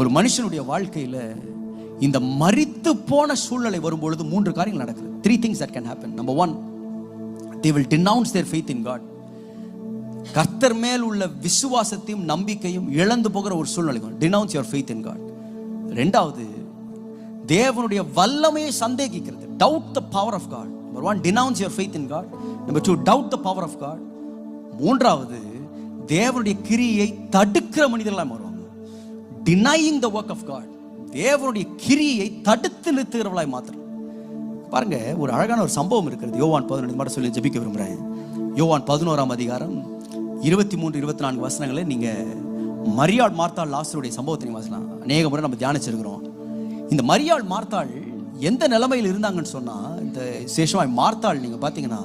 ஒரு மனுஷனுடைய வாழ்க்கையில் இந்த மறித்து போன சூழ்நிலை வரும்பொழுது மூன்று காரியங்கள் நடக்குது. Three things that can happen number one they will denounce their faith in God கர்த்தர் மேல் உள்ள விசுவாசத்தையும் நம்பிக்கையும் இழந்து போகிற ஒரு சூழ்நிலை denounce your faith in God ரெண்டாவது தேவனுடைய வல்லமையை சந்தேகிக்கிறது. Doubt the power of God number one denounce your faith in God number two doubt the power of God மூன்றாவது தேவனுடைய கிரியை தடுக்கிற மனிதர்களாக மாறுவாங்க denying the work of God தேவனுடைய கிரியை தடுத்து நிறுத்துகிறவளாய் மாத்திரம் பாருங்க ஒரு அழகான ஒரு சம்பவம் இருக்கிறது. யோவான் பதினொன்று மட்டும் சொல்லி ஜெபிக்க விரும்புகிறேன். யோவான் பதினோராம் அதிகாரம் இருபத்தி மூன்று இருபத்தி நான்கு வசனங்களை நீங்க மரியாள் மார்த்தாள் லாஸ்டருடைய சம்பவத்தை நீங்க வாசலாம் அநேக முறை நம்ம தியானிச்சிருக்கிறோம். இந்த மரியாள் மார்த்தாள் எந்த நிலைமையில் இருந்தாங்கன்னு சொன்னா இந்த சேஷமாய் மார்த்தாள் நீங்க பார்த்தீங்கன்னா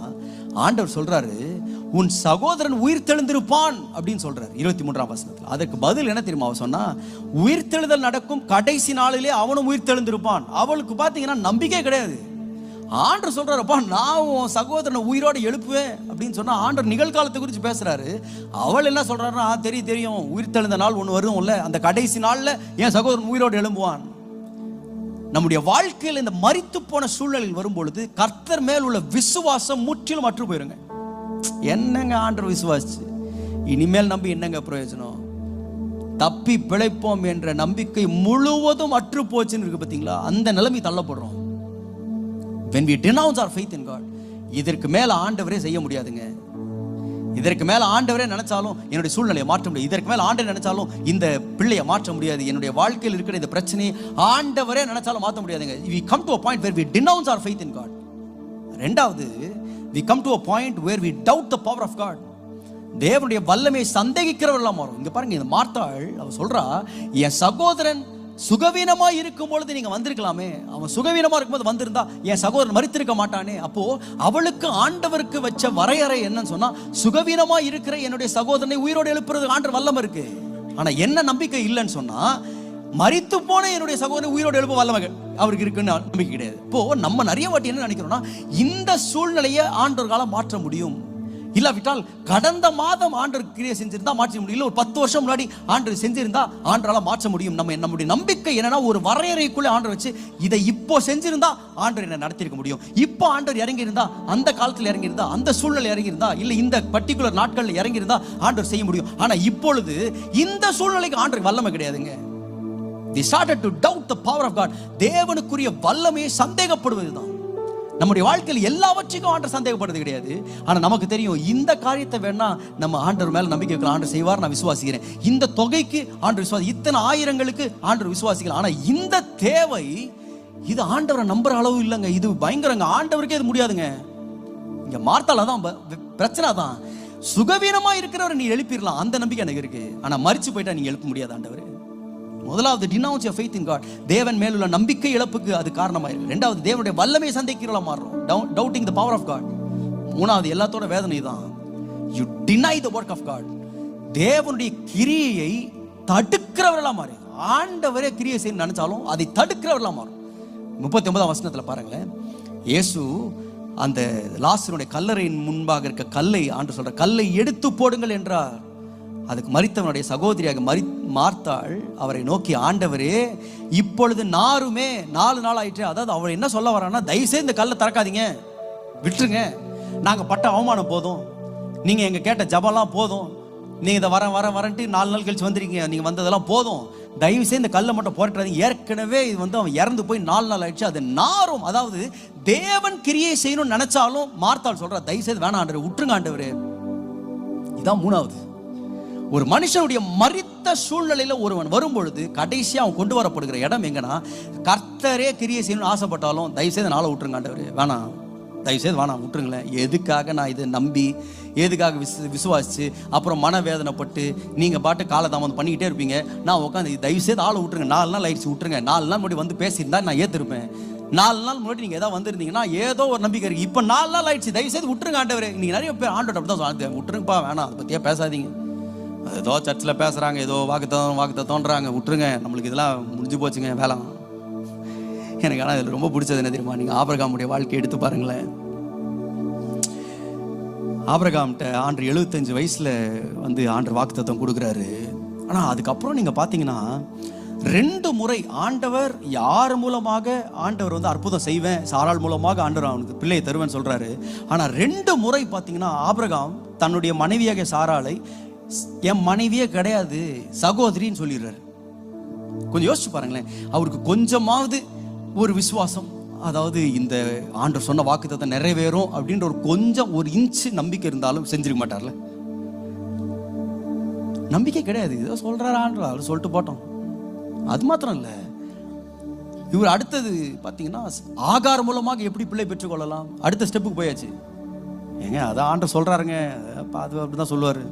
ஆண்டவர் சொல்றாரு உன் சகோதரன் உயிர் தெழுந்திருப்பான் அப்படின்னு சொல்றாரு. இருபத்தி மூன்றாம் வசனத்தில். அதற்கு பதில் என்ன தெரியுமா அவன் சொன்னா உயிர் தெழுதல் நடக்கும் கடைசி நாளிலே அவனும் உயிர் தெழுந்திருப்பான் அவளுக்கு பார்த்தீங்கன்னா நம்பிக்கை கிடையாது. ஆண்டர் சொல்றாருப்பா நான் உன் சகோதரனை உயிரோட எழுப்புவேன். அப்படின்னு சொன்னா ஆண்டர் நிகழ்காலத்தை குறித்து பேசுறாரு. அவள் என்ன சொல்றாருன்னா தெரியும் தெரியும். உயிர் தெழுந்த நாள் ஒன்று வரும்ல அந்த கடைசி நாளில் என் சகோதரன் உயிரோடு எழும்புவான். நம்முடைய வாழ்க்கையில் இந்த மறித்து போன சூழ்நிலையில் வரும்பொழுது கர்த்தர் மேல் உள்ள விசுவாசம் முற்றிலும் அற்று போயிருங்க. என்னங்க ஆண்டர் விசுவாசிச்சு? இனிமேல் நம்பி என்னங்க பிரயோஜனம்? தப்பி பிழைப்போம் என்ற நம்பிக்கை முழுவதும் அற்று போச்சுன்னு இருக்கு பார்த்தீங்களா அந்த நிலைமை தள்ளப்படுறோம். When we denounce our faith in God இதற்கு மேல ஆண்டவரே செய்ய முடியாதுங்க. இதற்கு மேல ஆண்டவரே நினைச்சாலும் என்னுடைய சூழ்நிலையை மாற்ற முடியாது. இதற்கு மேலே ஆண்டவர் நினைச்சாலும் இந்த பிள்ளையை மாற்ற முடியாது. என்னுடைய வாழ்க்கையில் இருக்கிற இந்த பிரச்சனையை ஆண்டவரே நினைச்சாலும் மாற்ற முடியாதுங்க. We come to a point where we denounce our faith in God ரெண்டாவது we come to a point where we doubt the power of God தேவனுடைய வல்லமையை சந்தேகிக்கிறவர்களாக மாறும் இங்கே பாருங்க இந்த மார்த்தாள் அவ சொல்றா என் சகோதரன் சுகவீனமா இருக்கும் பொழுது நீங்க வந்திருக்கலாமே. அவன் சுகவீனமா இருக்கும்போது வந்திருந்தா என் சகோதரன் மறித்திருக்க மாட்டானே. அப்போ அவளுக்கு ஆண்டவருக்கு வச்ச வரையறை என்னன்னு சொன்னா சுகவீனமா இருக்கிற என்னுடைய சகோதரனை உயிரோடு எழுப்புறது ஆண்டர் வல்லமை இருக்கு. ஆனா என்ன நம்பிக்கை இல்லைன்னு சொன்னா மறித்து போன என்னுடைய சகோதரன் உயிரோடு எழுப்ப வல்லமை அவருக்கு இருக்குன்னு நம்பிக்கை கிடையாது. இப்போ நம்ம நிறைய வாட்டி என்ன நினைக்கிறோம்னா இந்த சூழ்நிலையை ஆண்டவர் காலம் மாற்ற முடியும். இல்லாவிட்டால் கடந்த மாதம் ஆண்டர் கிரியை செஞ்சிருந்தா மாற்ற முடியும். இல்லை ஒரு பத்து வருஷம் முன்னாடி ஆண்டர் செஞ்சிருந்தா ஆண்டரால் மாற்ற முடியும். நம்ம நம்முடைய நம்பிக்கை என்னன்னா ஒரு வரையறைக்குள்ளே ஆண்டர் வச்சு இதை இப்போ செஞ்சிருந்தா ஆண்டர் என்ன நடத்திருக்க முடியும். இப்போ ஆண்டர் இறங்கி இருந்தா அந்த காலத்தில் இறங்கி இருந்தா அந்த சூழ்நிலை இறங்கி இருந்தா இந்த பர்டிகுலர் நாட்களில் இறங்கி இருந்தா ஆண்டர் செய்ய முடியும். ஆனால் இப்பொழுது இந்த சூழ்நிலைக்கு ஆண்டர் வல்லமை கிடையாதுங்க. They started to doubt the power of God தேவனுக்குரிய வல்லமையை சந்தேகப்படுவதுதான். நம்முடைய வாழ்க்கையில் எல்லாவற்றுக்கும் ஆண்டர் சந்தேகப்படுறது கிடையாது. ஆனால் நமக்கு தெரியும் இந்த காரியத்தை வேணா நம்ம ஆண்டர் மேலே நம்பிக்கை வைக்கலாம் ஆண்டர் செய்வார் நான் விசுவாசிக்கிறேன். இந்த தொகைக்கு ஆண்டர் விசுவாசி இத்தனை ஆயிரங்களுக்கு ஆண்டர் விசுவாசிக்கலாம் ஆனால் இந்த தேவை இது ஆண்டவரை நம்புற அளவு இல்லைங்க. இது பயங்கரங்க. ஆண்டவருக்கே இது முடியாதுங்க. இங்க மார்த்தால தான் ப- பிரச்சனை தான். சுகவீனமா இருக்கிறவரை நீ எழுப்பிடலாம் அந்த நம்பிக்கை எனக்கு இருக்கு. ஆனா மறிச்சு போயிட்டா நீங்க எழுப்ப முடியாது ஆண்டவர். முதலாவது denounce your faith in God தேவன் மேல் உள்ள நம்பிக்கை இழப்புக்கு அது காரணமாயிருக்கு. ரெண்டாவது தேவனுடைய வல்லமை சந்தைக்கிறவளா மாறுறோம் doubting the power of God மூணாவது எல்லாத்தோட வேதனை தான் you deny the work of God தேவனுடைய கிரியையை தடுக்கிறவர்களாக மாறி. ஆண்டவரே கிரியை செய்ய நினைச்சாலும் அதை தடுக்கிறவர்களாக மாறும். முப்பத்தி ஒன்பதாம் வசனத்தில் பாருங்களேன். இயேசு அந்த லாசருடைய கல்லறையின் முன்பாக இருக்க கல்லை ஆண்டு சொல்ற கல்லை எடுத்து போடுங்கள் என்றார். அதுக்கு மறித்தவனுடைய சகோதரியாக மறி மார்த்தாள் அவரை நோக்கி ஆண்டவரே இப்பொழுது நாருமே நாலு நாள் ஆயிட்டு அதாவது அவர் என்ன சொல்ல வரான்னா தயவுசெய்து இந்த கல்லை திறக்காதீங்க. விட்டுருங்க. நாங்கள் பட்ட அவமானம் போதும். நீங்கள் எங்கள் கேட்ட ஜபம்லாம் போதும். நீங்கள் இதை வர வர வரன்ட்டு நாலு நாள் கழிச்சு வந்திருக்கீங்க. நீங்கள் வந்ததெல்லாம் போதும். தயவுசெய்து இந்த கல்லை மட்டும் போராட்டாதீங்க. ஏற்கனவே இது வந்து அவன் இறந்து போய் நாலு நாள் ஆயிடுச்சு. அது நாரும் அதாவது தேவன் கிரியை செய்யணும்னு நினைச்சாலும் மார்த்தாள் சொல்றா தயவு செய்து வேணாம் ஆண்டவர் விட்டுருங்க ஆண்டவர். இதான் மூணாவது. ஒரு மனுஷனுடைய மறித்த சூழ்நிலையில் ஒருவன் வரும்பொழுது கடைசியாக அவன் கொண்டு வரப்படுகிற இடம் எங்கன்னா கர்த்தரே கிரியை செய்யணும்னு ஆசைப்பட்டாலும் தயவுசெய்து நாளை விட்டுருங்க வேணாம். தயவுசெய்து வேணாம் விட்டுருங்களேன். எதுக்காக நான் இதை நம்பி எதுக்காக விசு விசுவாசிச்சு அப்புறம் மனவேதனைப்பட்டு நீங்கள் பாட்டு காலதாமதம் பண்ணிக்கிட்டே இருப்பீங்க. நான் உட்காந்து தயவுசெய்து ஆளை விட்டுருங்க. நாலு நாள் ஆயிடுச்சு விட்டுருங்க. நாலு நாள் முன்னாடி வந்து பேசியிருந்தா நான் ஏற்றிருப்பேன் நாலு நாள் முன்னாடி நீங்கள் எதாவது வந்திருந்தீங்கன்னா ஏதோ ஒரு நம்பிக்கை இருக்குது இப்போ நாலு நாள் ஆயிடுச்சு. தயவுசெய்து விட்டுருங்க ஆண்டவர். நீங்கள் நிறைய பேர் ஆண்டோட அப்படி தான் விட்டுருங்கப்பா வேணாம். அதை பற்றியே பேசாதீங்க. அது ஏதோ சர்ச்சில் பேசுகிறாங்க ஏதோ வாக்குத்தம் வாக்குத்தோன்றாங்க விட்டுருங்க நம்மளுக்கு இதெல்லாம் முடிஞ்சு போச்சுங்க வேலை. எனக்கு ஆனால் இதில் ரொம்ப பிடிச்சது என்ன தெரியுமா? நீங்கள் ஆபரகாமுடைய வாழ்க்கையை எடுத்து பாருங்களேன். ஆபிரகாம்கிட்ட ஆண்டு எழுபத்தஞ்சு வயசில் வந்து ஆண்டு வாக்குத்தத்தம் கொடுக்குறாரு. ஆனால் அதுக்கப்புறம் நீங்கள் பார்த்தீங்கன்னா ரெண்டு முறை ஆண்டவர் யார் மூலமாக ஆண்டவர் வந்து அற்புதம் செய்வேன் சாரால் மூலமாக ஆண்டவர் அவனுக்கு பிள்ளையை தருவேன் சொல்கிறாரு ஆனால் ரெண்டு முறை பார்த்தீங்கன்னா ஆபிரகாம் தன்னுடைய மனைவியாக சாராலை என் மனைவியே கிடையாது சகோதரின்னு சொல்லிடுறாரு. கொஞ்சம் யோசிச்சு பாருங்களேன். அவருக்கு கொஞ்சமாவது ஒரு விசுவாசம் அதாவது இந்த ஆண்டர் சொன்ன வாக்குத்தத்தம் நிறைவேறும் அப்படின்ற ஒரு கொஞ்சம் ஒரு இன்ச்சு நம்பிக்கை இருந்தாலும் செஞ்சிருக்க மாட்டார்ல. நம்பிக்கை கிடையாது. ஏதோ சொல்றாரு ஆண்டர் அவர் சொல்லிட்டு போட்டோம். அது மாத்திரம் இல்லை. இவர் அடுத்தது பார்த்தீங்கன்னா ஆகார் மூலமாக எப்படி பிள்ளை பெற்றுக்கொள்ளலாம் அடுத்த ஸ்டெப்புக்கு போயாச்சு. ஏங்க அதான் ஆண்டவர் சொல்றாருங்க. அது அப்படிதான் சொல்லுவாரு.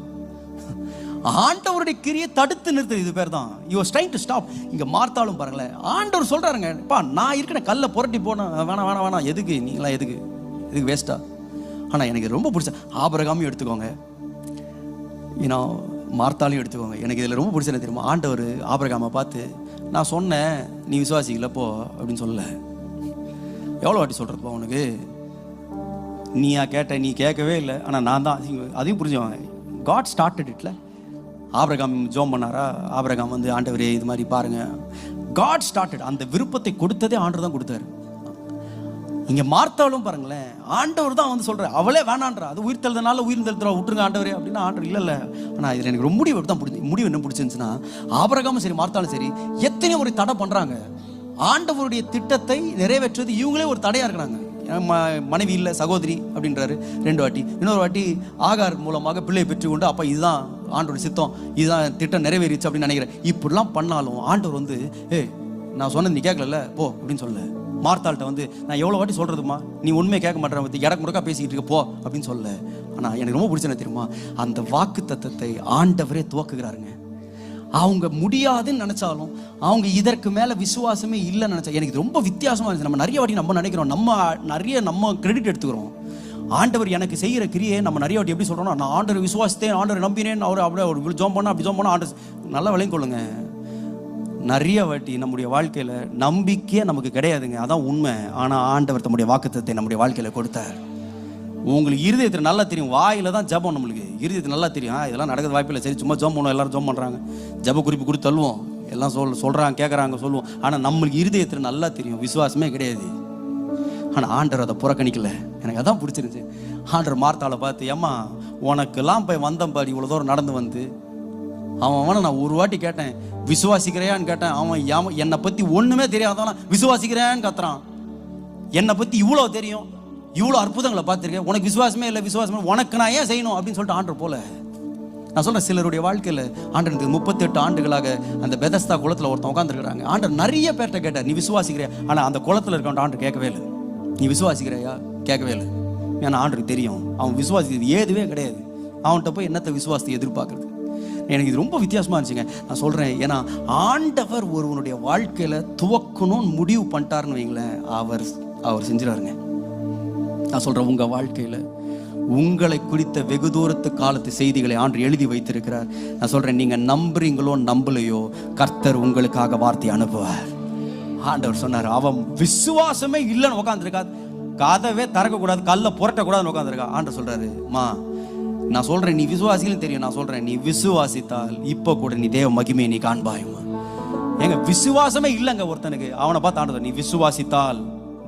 ஆண்டவருடைய கிரியை தடுத்து நிறுத்து. இது பேர் தான் யூ ஸ்ட்ரைங் டு ஸ்டாப் இங்கே மார்த்தாலும் பாருங்களேன். ஆண்டவர் சொல்கிறாருங்க பா நான் இருக்கிற கல்லை புரட்டி போனேன் வேணாம் வேணாம் வேணாம். எதுக்கு? நீங்களாம் எதுக்கு? எதுக்கு வேஸ்ட்டா ஆனால் எனக்கு ரொம்ப பிடிச்ச ஆபரகாமையும் எடுத்துக்கோங்க. ஏன்னா மார்த்தாலையும் எடுத்துக்கோங்க. எனக்கு இதில் ரொம்ப பிடிச்ச என்ன தெரியுமா? ஆண்டவர் ஆபரகாமை பார்த்து நான் சொன்னேன் நீ விசுவாசிக்கலப்போ அப்படின்னு சொல்லல. எவ்வளோ வாட்டி சொல்கிறப்போ உனக்கு? நீயா கேட்ட நீ கேட்கவே இல்லை. ஆனால் நான் தான் அதையும் புரிஞ்சுவாங்க காட் ஸ்டார்டட் இட்ல ஆபிரகாம் ஜோம் பண்ணாரா? ஆபிரகாம் வந்து ஆண்டவரே இது மாதிரி பாருங்க. காட் ஸ்டார்டட் அந்த விருப்பத்தை கொடுத்ததே ஆண்டவர் தான் கொடுத்தாரு. இங்கே மார்த்தாலும் பாருங்களேன் ஆண்டவர் தான் வந்து சொல்கிறார் அவளே வேணான்றா அது உயிர் தழுதனால உயிர் தழுத்துறா விட்டுருங்க ஆண்டவரே அப்படின்னா ஆண்டவர் இல்லை இல்லை. ஆனால் இதில் எனக்கு ரொம்ப முடிவு தான் பிடிச்சி முடிவு என்ன பிடிச்சிருந்துச்சுன்னா ஆபரகாமும் சரி மார்த்தாலும் சரி எத்தனை ஒரு தடை பண்ணுறாங்க ஆண்டவருடைய திட்டத்தை நிறைவேற்றுவது இவங்களே ஒரு தடையாக இருக்கிறாங்க. ம- மனைவி இல்லை சகோதரி அப்படின்றாரு ரெண்டு வாட்டி. இன்னொரு வாட்டி ஆகார் மூலமாக பிள்ளையை பெற்றுக்கொண்டு அப்போ இதுதான் ஆண்டோட சித்தம் இதுதான் திட்டம் நிறைவேறிச்சு அப்படின்னு நினைக்கிறேன். இப்படிலாம் பண்ணாலும் ஆண்டவர் வந்து ஏ நான் சொன்னது நீ கேட்கல போ அப்படின்னு சொல்ல மார்த்தாள்கிட்ட வந்து நான் எவ்வளோ வாட்டி சொல்கிறதுமா நீ உண்மையை கேட்க மாட்டேன் பற்றி இடக்கு முடக்கா பேசிக்கிட்டு இருக்க போ அப்படின்னு சொல்ல ஆனால் எனக்கு ரொம்ப பிடிச்சது தெரியுமா அந்த வாக்கு தத்தத்தை ஆண்டவரே துவக்குகிறாருங்க. அவங்க முடியாதுன்னு நினைச்சாலும் அவங்க இதற்கு மேல விசுவாசமே இல்லைன்னு நினைச்சா எனக்கு ரொம்ப வித்தியாசமா இருந்துச்சு. நம்ம நிறைய வாட்டி நம்ம நினைக்கிறோம் நம்ம நிறைய நம்ம கிரெடிட் எடுத்துக்கிறோம். ஆண்டவர் எனக்கு செய்கிற கிரியை நம்ம நிறைய வாட்டி எப்படி சொல்கிறோம் நான் ஆண்டவர் விசுவாசித்தேன் ஆண்டவர் நம்பினேன் அவர் அப்படியே ஒரு ஜோம் பண்ண அப்படி ஜோம் பண்ண ஆண்டர் நல்லா விளையும் கொள்ளுங்க. நிறைய வாட்டி நம்முடைய வாழ்க்கையில நம்பிக்கையே நமக்கு கிடையாதுங்க. அதான் உண்மை. ஆனா ஆண்டவர் தம்முடைய வாக்குத்தத்தை நம்முடைய வாழ்க்கையில கொடுத்தார். உங்களுக்கு இருதயத்தில் நல்லா தெரியும். வாயில தான் ஜபம் நம்மளுக்கு இருதயத்தில் நல்லா தெரியும். ஆ, இதெல்லாம் நடக்கிறது வாய்ப்பில்லை. சரி சும்மா ஜோம் பண்ணுவோம். எல்லாரும் ஜோம் பண்ணுறாங்க ஜப குறிப்பு கொடுத்து தள்ளுவோம். எல்லாம் சொல் சொல்கிறாங்க கேட்குறாங்க சொல்லுவோம். ஆனால் நம்மளுக்கு இருதயத்தில் நல்லா தெரியும். விசுவாசமே கிடையாது. ஆனால் ஆண்டர் அதை புறக்கணிக்கல. எனக்கு அதான் பிடிச்சிருந்துச்சு. ஆண்டர் மார்த்தாவில் பார்த்து ஏம்மா உனக்கெல்லாம் போய் வந்தம்பாடி இவ்வளோ தூரம் நடந்து வந்து. அவன் அவனை நான் ஒரு வாட்டி கேட்டேன். விசுவாசிக்கிறையான்னு கேட்டேன். அவன் ஏன் என்னை பற்றி ஒன்றுமே தெரியாதவனா. விசுவாசிக்கிறேன்னு கத்துறான். என்னை பற்றி இவ்வளோ தெரியும். இவ்வளோ அற்புதங்களை பார்த்துருக்கேன். உனக்கு விசுவாசமே இல்லை விசுவாசமே உனக்கு நான் ஏன் செய்யணும் அப்படின்னு சொல்லிட்டு ஆண்டர் போல. நான் சொல்கிறேன் சிலருடைய வாழ்க்கையில் ஆண்டனுக்கு முப்பத்தெட்டு ஆண்டுகளாக அந்த பெதஸ்தா குளத்தில் ஒருத்தன் உட்காந்துருக்குறாங்க ஆண்டர் நிறைய பேர்கிட்ட கேட்டார் நீ விசுவாசிக்கிறியா? ஆனால் அந்த குளத்தில் இருக்கவன் ஆண்டர் கேட்கவே இல்லை. நீ விசுவாசிக்கிறையா? கேட்கவே இல்லை. ஏன்னா ஆண்டருக்கு தெரியும். அவன் விசுவாசிக்கிறது ஏதுவே கிடையாது. அவன்கிட்ட போய் என்னத்தை விசுவாசத்தை எதிர்பார்க்குறது? எனக்கு இது ரொம்ப வித்தியாசமாக இருந்துச்சுங்க. நான் சொல்கிறேன் ஏன்னா ஆண்டவர் ஒருவனுடைய வாழ்க்கையில் துவக்கணும்னு முடிவு பண்ணிட்டாருன்னு வைங்களேன் அவர் அவர் செஞ்சிடாருங்க நான் சொல்கிறேன் உங்கள் வாழ்க்கையில் உங்களை குறித்த வெகு தூரத்து காலத்து செய்திகளை ஆண்டு எழுதி வைத்திருக்கிறார். நான் சொல்கிறேன் நீங்கள் நம்புறீங்களோ நம்பலையோ கர்த்தர் உங்களுக்காக வார்த்தை அனுப்புவார். ஆண்டவர் சொன்னார் அவன் விசுவாசமே இல்லைன்னு உட்காந்துருக்காது கதவே திறக்கக்கூடாது கல்ல புரட்டக்கூடாதுன்னு உட்காந்துருக்கா ஆண்டவர் சொல்கிறாரு மா நான் சொல்கிறேன் நீ விசுவாசிகள் தெரியும். நான் சொல்கிறேன் நீ விசுவாசித்தால் இப்போ கூட நீ தேவ மகிமையை நீ காண்பாயுமா? ஏங்க விசுவாசமே இல்லைங்க ஒருத்தனுக்கு. அவனை பார்த்து ஆண்டவர் நீ விசுவாசித்தால்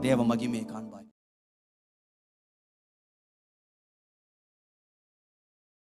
தேவ மகிமையை காண்